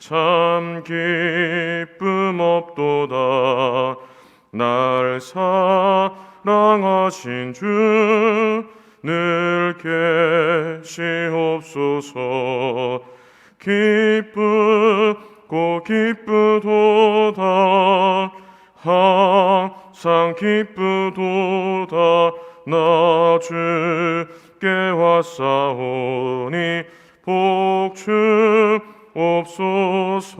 참 기쁨 없도다. 날 사랑하신 주 늘 계시옵소서. 기쁘고 기쁘도다. 항상 기쁘도다. 나 주께 왔사오니 복주 옵소서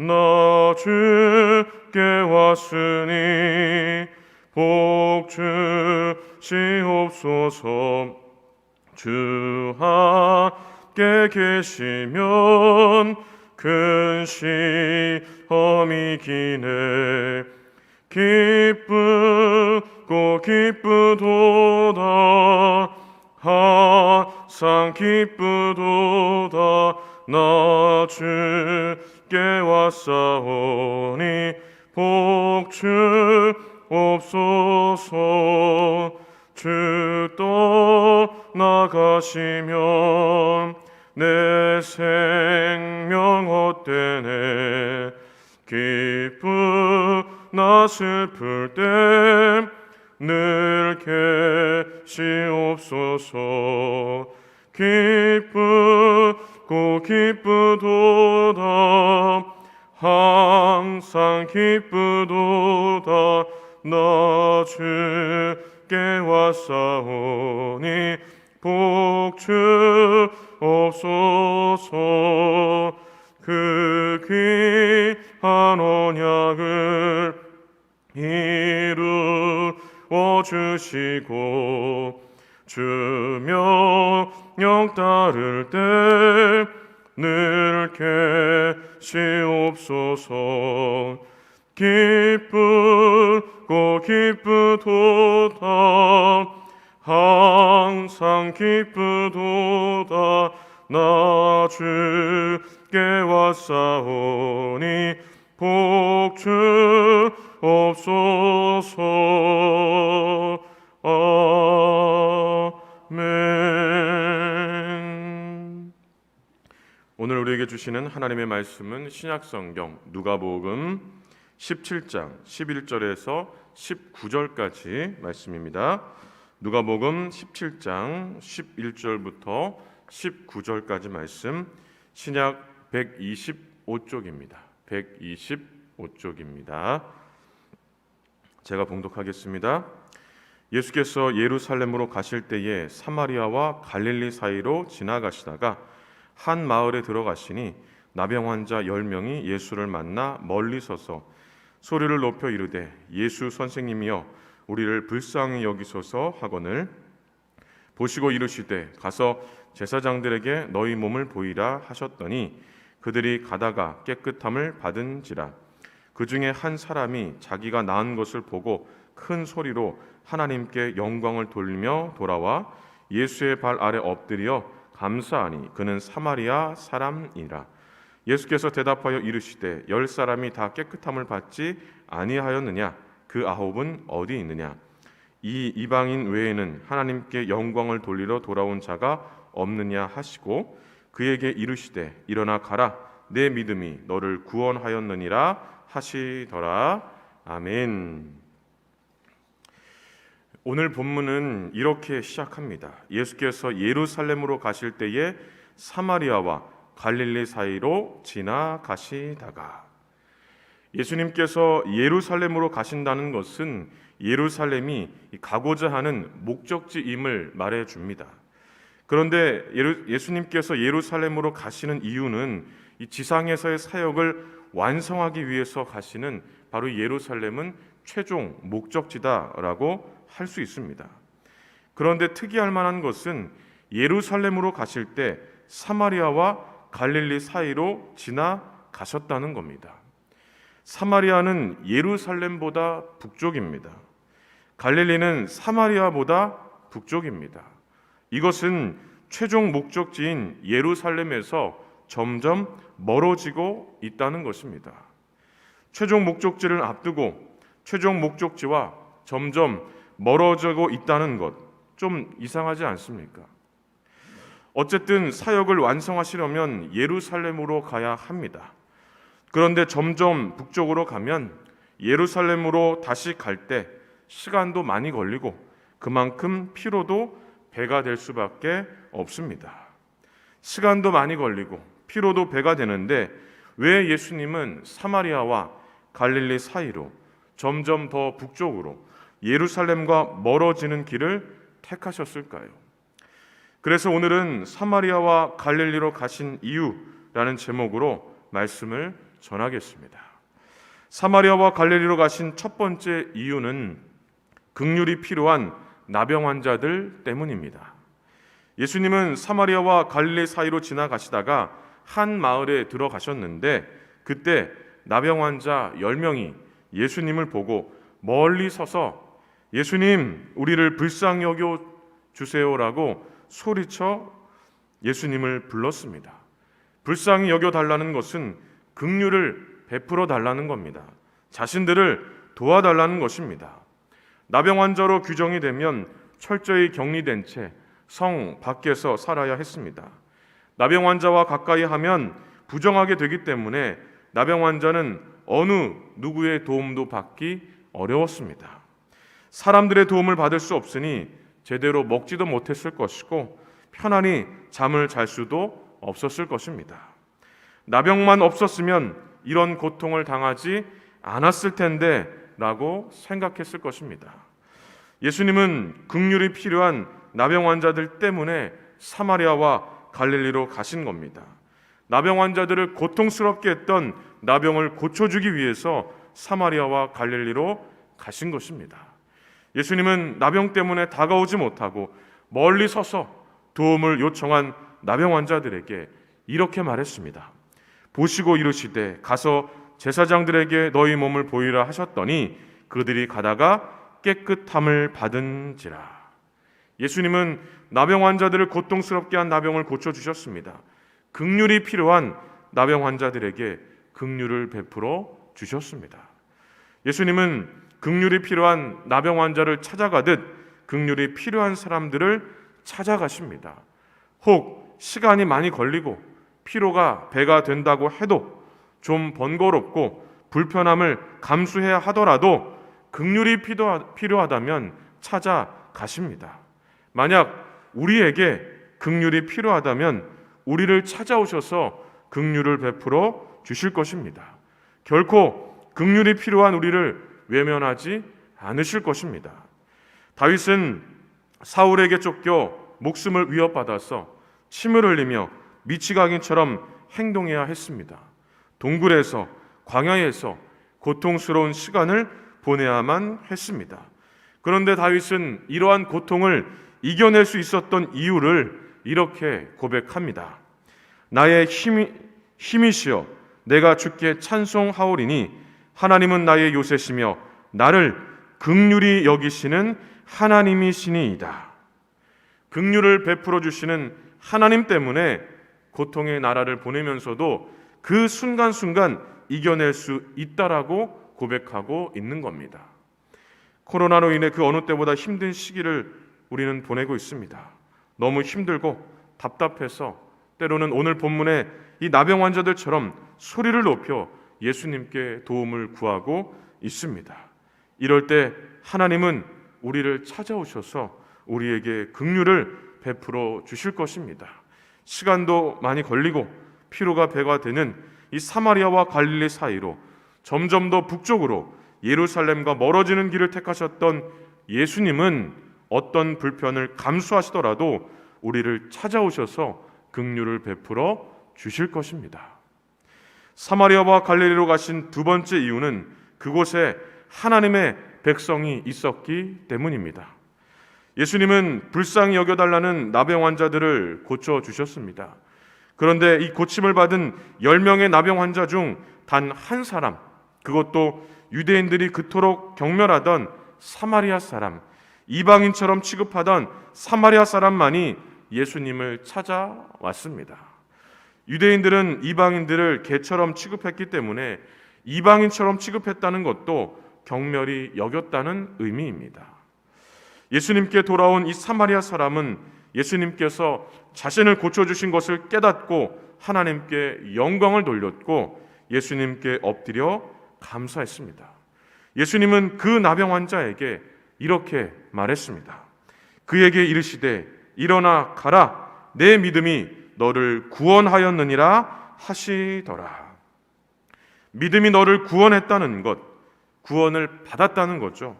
나 주께 왔으니 복 주시옵소서. 주 함께 계시면 큰 시험이 기네. 기쁘고 기쁘도다. 항상 기쁘도다 나 주께 왔사오니 복주 옵소서 주 떠나가시면 내 생명 헛되네 기쁘나 슬플 때 늘 계시옵소서. 기쁘 고 기쁘도다. 항상 기쁘도다. 나 주께 왔사오니 복주 없소서. 그 귀한 언약을 이루어 주시고 주명령 따를 때 기쁘고 기쁘도다. 항상 기쁘도다. 나 주께 왔사오니 복주 없소서. 아멘. 오늘 우리에게 주시는 하나님의 말씀은 신약성경 누가복음 17장 11절에서 19절까지 말씀입니다. 누가복음 17장 11절부터 19절까지 말씀 신약 125쪽입니다. 125쪽입니다. 제가 봉독하겠습니다. 예수께서 예루살렘으로 가실 때에 사마리아와 갈릴리 사이로 지나가시다가 한 마을에 들어가시니 나병 환자 열 명이 예수를 만나 멀리 서서 소리를 높여 이르되 예수 선생님이여 우리를 불쌍히 여기소서 하거늘. 보시고 이르시되 가서 제사장들에게 너희 몸을 보이라 하셨더니 그들이 가다가 깨끗함을 받은지라. 그 중에 한 사람이 자기가 나은 것을 보고 큰 소리로 하나님께 영광을 돌리며 돌아와 예수의 발 아래 엎드려 감사하니 그는 사마리아 사람이라 예수께서 대답하여 이르시되 열 사람이 다 깨끗함을 받지 아니하였느냐 그 아홉은 어디 있느냐 이 이방인 외에는 하나님께 영광을 돌리러 돌아온 자가 없느냐 하시고 그에게 이르시되 일어나 가라 내 믿음이 너를 구원하였느니라 하시더라 아멘. 오늘 본문은 이렇게 시작합니다. 예수께서 예루살렘으로 가실 때에 사마리아와 갈릴리 사이로 지나가시다가 예수님께서 예루살렘으로 가신다는 것은 예루살렘이 가고자 하는 목적지임을 말해 줍니다. 그런데 예수님께서 예루살렘으로 가시는 이유는 이 지상에서의 사역을 완성하기 위해서 가시는 바로 이 예루살렘은 최종 목적지다라고 할 수 있습니다. 그런데 특이할 만한 것은 예루살렘으로 가실 때 사마리아와 갈릴리 사이로 지나가셨다는 겁니다. 사마리아는 예루살렘보다 북쪽입니다. 갈릴리는 사마리아보다 북쪽입니다. 이것은 최종 목적지인 예루살렘에서 점점 멀어지고 있다는 것입니다. 최종 목적지를 앞두고 최종 목적지와 점점 멀어지고 있다는 것 좀 이상하지 않습니까? 어쨌든 사역을 완성하시려면 예루살렘으로 가야 합니다. 그런데 점점 북쪽으로 가면 예루살렘으로 다시 갈 때 시간도 많이 걸리고 그만큼 피로도 배가 될 수밖에 없습니다. 시간도 많이 걸리고 피로도 배가 되는데 왜 예수님은 사마리아와 갈릴리 사이로 점점 더 북쪽으로 예루살렘과 멀어지는 길을 택하셨을까요? 그래서 오늘은 사마리아와 갈릴리로 가신 이유라는 제목으로 말씀을 전하겠습니다. 사마리아와 갈릴리로 가신 첫 번째 이유는 극률이 필요한 나병 환자들 때문입니다. 예수님은 사마리아와 갈릴리 사이로 지나가시다가 한 마을에 들어가셨는데 그때 나병 환자 10명이 예수님을 보고 멀리 서서 예수님, 우리를 불쌍히 여겨 주세요라고 소리쳐 예수님을 불렀습니다. 불쌍히 여겨 달라는 것은 긍휼을 베풀어 달라는 겁니다. 자신들을 도와달라는 것입니다. 나병 환자로 규정이 되면 철저히 격리된 채 성 밖에서 살아야 했습니다. 나병 환자와 가까이 하면 부정하게 되기 때문에 나병 환자는 어느 누구의 도움도 받기 어려웠습니다. 사람들의 도움을 받을 수 없으니 제대로 먹지도 못했을 것이고 편안히 잠을 잘 수도 없었을 것입니다. 나병만 없었으면 이런 고통을 당하지 않았을 텐데 라고 생각했을 것입니다. 예수님은 극률이 필요한 나병 환자들 때문에 사마리아와 갈릴리로 가신 겁니다. 나병 환자들을 고통스럽게 했던 나병을 고쳐주기 위해서 사마리아와 갈릴리로 가신 것입니다. 예수님은 나병 때문에 다가오지 못하고 멀리 서서 도움을 요청한 나병 환자들에게 이렇게 말했습니다. 보시고 이르시되 가서 제사장들에게 너희 몸을 보이라 하셨더니 그들이 가다가 깨끗함을 받은지라. 예수님은 나병 환자들을 고통스럽게 한 나병을 고쳐 주셨습니다. 극률이 필요한 나병 환자들에게 극률을 베풀어 주셨습니다. 예수님은 극률이 필요한 나병 환자를 찾아가듯 극률이 필요한 사람들을 찾아가십니다. 혹 시간이 많이 걸리고 피로가 배가 된다고 해도 좀 번거롭고 불편함을 감수해야 하더라도 극률이 필요하다면 찾아가십니다. 만약 우리에게 극률이 필요하다면 우리를 찾아오셔서 극률을 베풀어 주실 것입니다. 결코 극률이 필요한 우리를 외면하지 않으실 것입니다. 다윗은 사울에게 쫓겨 목숨을 위협받아서 침을 흘리며 미치광이처럼 행동해야 했습니다. 동굴에서 광야에서 고통스러운 시간을 보내야만 했습니다. 그런데 다윗은 이러한 고통을 이겨낼 수 있었던 이유를 이렇게 고백합니다. 나의 힘이, 힘이시여 내가 주께 찬송하오리니 하나님은 나의 요새시며 나를 극률이 여기시는 하나님이시니이다. 극률을 베풀어 주시는 하나님 때문에 고통의 나라를 보내면서도 그 순간순간 이겨낼 수 있다라고 고백하고 있는 겁니다. 코로나로 인해 그 어느 때보다 힘든 시기를 우리는 보내고 있습니다. 너무 힘들고 답답해서 때로는 오늘 본문에 이 나병 환자들처럼 소리를 높여 예수님께 도움을 구하고 있습니다. 이럴 때 하나님은 우리를 찾아오셔서 우리에게 긍휼을 베풀어 주실 것입니다. 시간도 많이 걸리고 피로가 배가 되는 이 사마리아와 갈릴리 사이로 점점 더 북쪽으로 예루살렘과 멀어지는 길을 택하셨던 예수님은 어떤 불편을 감수하시더라도 우리를 찾아오셔서 긍휼을 베풀어 주실 것입니다. 사마리아와 갈릴리로 가신 두 번째 이유는 그곳에 하나님의 백성이 있었기 때문입니다. 예수님은 불쌍히 여겨달라는 나병 환자들을 고쳐 주셨습니다. 그런데 이 고침을 받은 10명의 나병 환자 중 단 한 사람, 그것도 유대인들이 그토록 경멸하던 사마리아 사람, 이방인처럼 취급하던 사마리아 사람만이 예수님을 찾아왔습니다. 유대인들은 이방인들을 개처럼 취급했기 때문에 이방인처럼 취급했다는 것도 경멸이 여겼다는 의미입니다. 예수님께 돌아온 이 사마리아 사람은 예수님께서 자신을 고쳐주신 것을 깨닫고 하나님께 영광을 돌렸고 예수님께 엎드려 감사했습니다. 예수님은 그 나병 환자에게 이렇게 말했습니다. 그에게 이르시되 일어나 가라 내 믿음이 너를 구원하였느니라 하시더라. 믿음이 너를 구원했다는 것, 구원을 받았다는 거죠.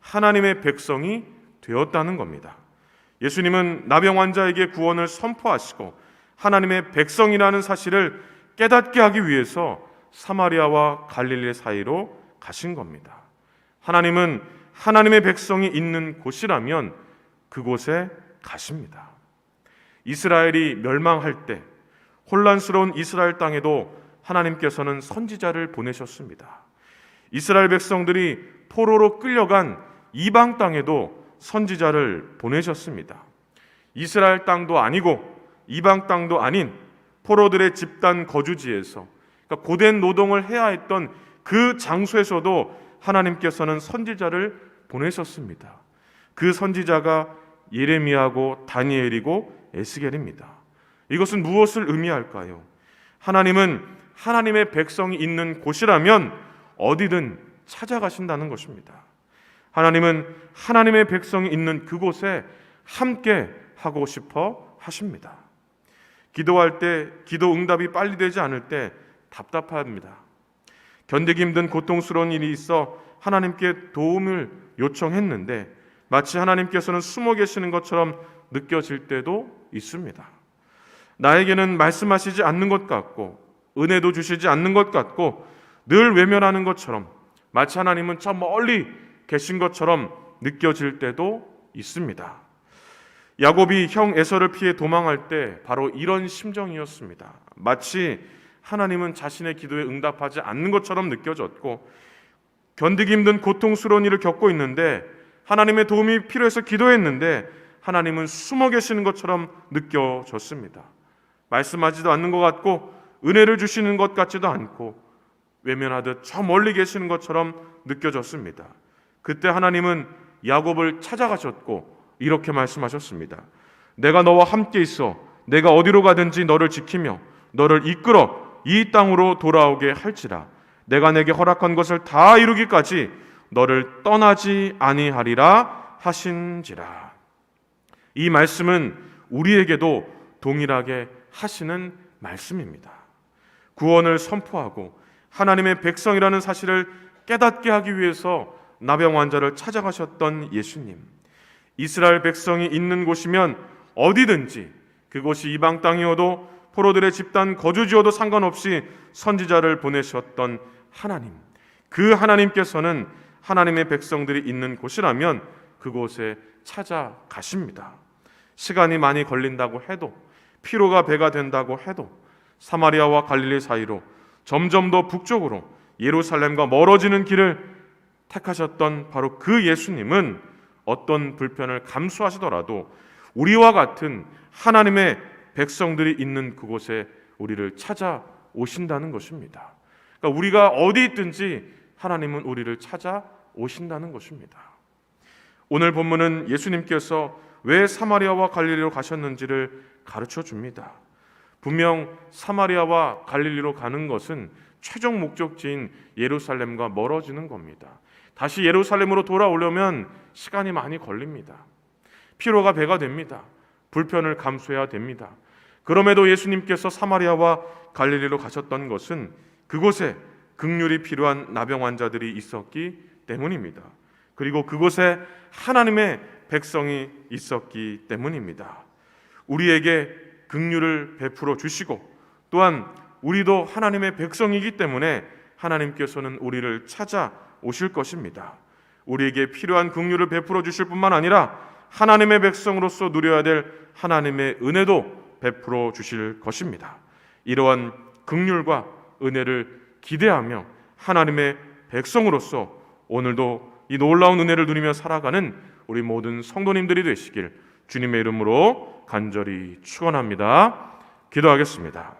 하나님의 백성이 되었다는 겁니다. 예수님은 나병 환자에게 구원을 선포하시고 하나님의 백성이라는 사실을 깨닫게 하기 위해서 사마리아와 갈릴리 사이로 가신 겁니다. 하나님은 하나님의 백성이 있는 곳이라면 그곳에 가십니다. 이스라엘이 멸망할 때 혼란스러운 이스라엘 땅에도 하나님께서는 선지자를 보내셨습니다. 이스라엘 백성들이 포로로 끌려간 이방 땅에도 선지자를 보내셨습니다. 이스라엘 땅도 아니고 이방 땅도 아닌 포로들의 집단 거주지에서 그러니까 고된 노동을 해야 했던 그 장소에서도 하나님께서는 선지자를 보내셨습니다. 그 선지자가 예레미야고 다니엘이고 에스겔입니다. 이것은 무엇을 의미할까요? 하나님은 하나님의 백성이 있는 곳이라면 어디든 찾아가신다는 것입니다. 하나님은 하나님의 백성이 있는 그곳에 함께 하고 싶어 하십니다. 기도할 때 기도 응답이 빨리 되지 않을 때 답답합니다. 견디기 힘든 고통스러운 일이 있어 하나님께 도움을 요청했는데 마치 하나님께서는 숨어 계시는 것처럼 느껴질 때도 있습니다. 나에게는 말씀하시지 않는 것 같고 은혜도 주시지 않는 것 같고 늘 외면하는 것처럼 마치 하나님은 저 멀리 계신 것처럼 느껴질 때도 있습니다. 야곱이 형 에서를 피해 도망할 때 바로 이런 심정이었습니다. 마치 하나님은 자신의 기도에 응답하지 않는 것처럼 느껴졌고 견디기 힘든 고통스러운 일을 겪고 있는데 하나님의 도움이 필요해서 기도했는데 하나님은 숨어 계시는 것처럼 느껴졌습니다. 말씀하지도 않는 것 같고 은혜를 주시는 것 같지도 않고 외면하듯 저 멀리 계시는 것처럼 느껴졌습니다. 그때 하나님은 야곱을 찾아가셨고 이렇게 말씀하셨습니다. 내가 너와 함께 있어 내가 어디로 가든지 너를 지키며 너를 이끌어 이 땅으로 돌아오게 할지라 내가 내게 허락한 것을 다 이루기까지 너를 떠나지 아니하리라 하신지라. 이 말씀은 우리에게도 동일하게 하시는 말씀입니다. 구원을 선포하고 하나님의 백성이라는 사실을 깨닫게 하기 위해서 나병 환자를 찾아가셨던 예수님. 이스라엘 백성이 있는 곳이면 어디든지 그곳이 이방 땅이어도 포로들의 집단 거주지여도 상관없이 선지자를 보내셨던 하나님. 그 하나님께서는 하나님의 백성들이 있는 곳이라면 그곳에 찾아가십니다. 시간이 많이 걸린다고 해도 피로가 배가 된다고 해도 사마리아와 갈릴리 사이로 점점 더 북쪽으로 예루살렘과 멀어지는 길을 택하셨던 바로 그 예수님은 어떤 불편을 감수하시더라도 우리와 같은 하나님의 백성들이 있는 그곳에 우리를 찾아오신다는 것입니다. 그러니까 우리가 어디 있든지 하나님은 우리를 찾아오신다는 것입니다. 오늘 본문은 예수님께서 왜 사마리아와 갈릴리로 가셨는지를 가르쳐 줍니다. 분명 사마리아와 갈릴리로 가는 것은 최종 목적지인 예루살렘과 멀어지는 겁니다. 다시 예루살렘으로 돌아오려면 시간이 많이 걸립니다. 피로가 배가 됩니다. 불편을 감수해야 됩니다. 그럼에도 예수님께서 사마리아와 갈릴리로 가셨던 것은 그곳에 극률이 필요한 나병 환자들이 있었기 때문입니다. 그리고 그곳에 하나님의 백성이 있었기 때문입니다. 우리에게 극률을 베풀어 주시고 또한 우리도 하나님의 백성이기 때문에 하나님께서는 우리를 찾아 오실 것입니다. 우리에게 필요한 긍휼을 베풀어 주실 뿐만 아니라 하나님의 백성으로서 누려야 될 하나님의 은혜도 베풀어 주실 것입니다. 이러한 긍휼과 은혜를 기대하며 하나님의 백성으로서 오늘도 이 놀라운 은혜를 누리며 살아가는 우리 모든 성도님들이 되시길 주님의 이름으로 간절히 축원합니다. 기도하겠습니다.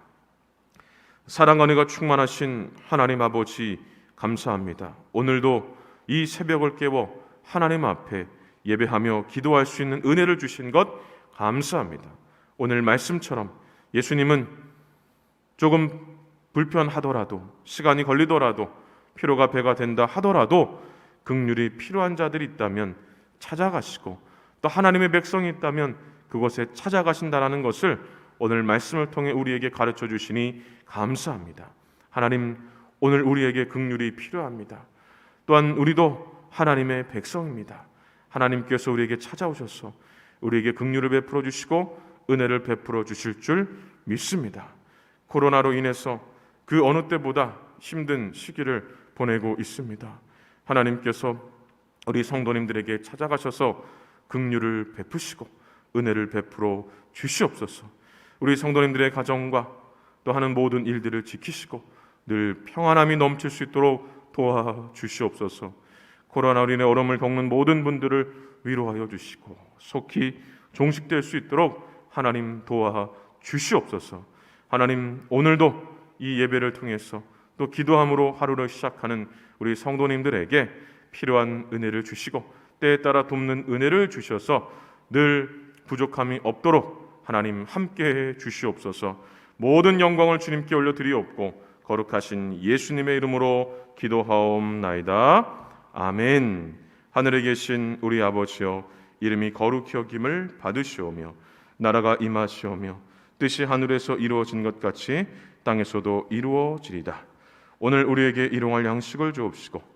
사랑과 은혜가 충만하신 하나님 아버지 감사합니다. 오늘도 이 새벽을 깨워 하나님 앞에 예배하며 기도할 수 있는 은혜를 주신 것 감사합니다. 오늘 말씀처럼 예수님은 조금 불편하더라도 시간이 걸리더라도 피로가 배가 된다 하더라도 극률이 필요한 자들이 있다면 찾아가시고 또 하나님의 백성이 있다면 그곳에 찾아가신다라는 것을 오늘 말씀을 통해 우리에게 가르쳐 주시니 감사합니다. 하나님 오늘 우리에게 극률이 필요합니다. 또한 우리도 하나님의 백성입니다. 하나님께서 우리에게 찾아오셔서 우리에게 긍휼을 베풀어 주시고 은혜를 베풀어 주실 줄 믿습니다. 코로나로 인해서 그 어느 때보다 힘든 시기를 보내고 있습니다. 하나님께서 우리 성도님들에게 찾아가셔서 긍휼을 베푸시고 은혜를 베풀어 주시옵소서. 우리 성도님들의 가정과 또 하는 모든 일들을 지키시고 늘 평안함이 넘칠 수 있도록 도와 주시옵소서. 코로나로 인해 어려움을 겪는 모든 분들을 위로하여 주시고 속히 종식될 수 있도록 하나님 도와 주시옵소서. 하나님 오늘도 이 예배를 통해서 또 기도함으로 하루를 시작하는 우리 성도님들에게 필요한 은혜를 주시고 때에 따라 돕는 은혜를 주셔서 늘 부족함이 없도록 하나님 함께해 주시옵소서. 모든 영광을 주님께 올려드리옵고 거룩하신 예수님의 이름으로 기도하옵나이다. 아멘. 하늘에 계신 우리 아버지여 이름이 거룩히 여김을 받으시오며 나라가 임하시오며 뜻이 하늘에서 이루어진 것 같이 땅에서도 이루어지리다. 오늘 우리에게 일용할 양식을 주옵시고